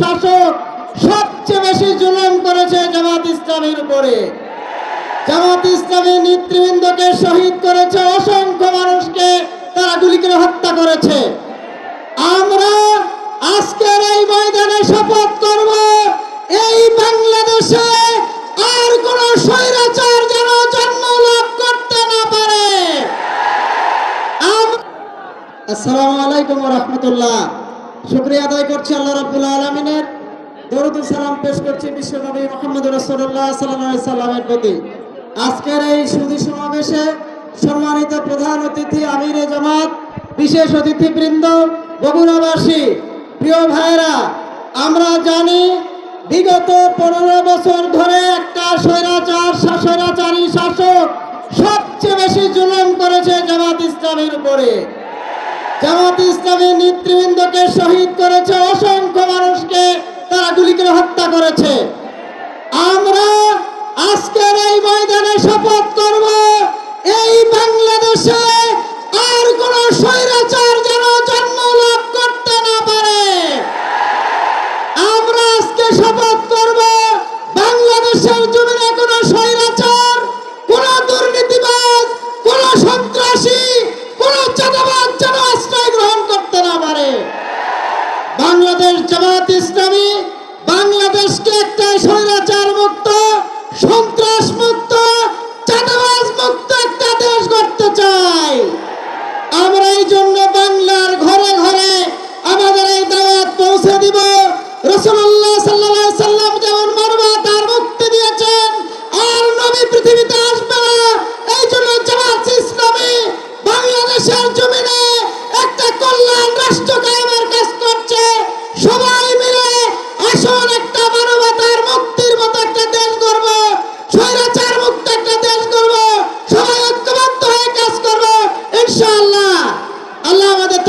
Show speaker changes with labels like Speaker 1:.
Speaker 1: শাসক সবচেয়ে বেশি জুলুম করেছে জামাত ইসলামের উপরে। জামাত ইসলামী নেতৃবৃন্দকে শহীদ করেছে, অসংখ্য মানুষকে তারা গুলি করে হত্যা করেছে। আমরা আজকের এই ময়দানে শপথ করব, এই বাংলাদেশে আর কোন স্বৈরাচার যেন জন্ম লাভ করতে না পারে। আসসালামু আলাইকুম রহমতুল্লাহ। শুক্রিয়া আদায় করছি আল্লাহ রাব্বুল আলমিনের। দরুদ সালাম পেশ করছি বিশ্বনবী মোহাম্মদ সাল্লাহ সাল্লামের প্রতি। আজকের এই সুদী সমাবেশে সম্মানিত প্রধান অতিথি আমিরে জামাত, বিশেষ অতিথিবৃন্দ, বগুড়াবাসী, প্রিয় ভাইরা আমরা জানি বিগত পনেরো বছর ধরে একটা স্বৈরাচার স্বৈরাচারী শাসক সবচেয়ে বেশি জুলুম করেছে জামাত ইসলামের উপরে। জামাত ইসলামী নেতৃবৃন্দকে শহীদ করেছে, অসংখ্য মানুষকে তারা গুলি করে হত্যা করেছে। আমরা আজকের এই ময়দানে শপথ করব বাংলাদেশ জামাত ইসলামী, বাংলাদেশকে একটা স্বৈরাচার মুক্ত, সন্ত্রাস মুক্ত, চাঁদাবাজ মুক্ত একটা দেশ করতে চাই। আমরা এই জন্য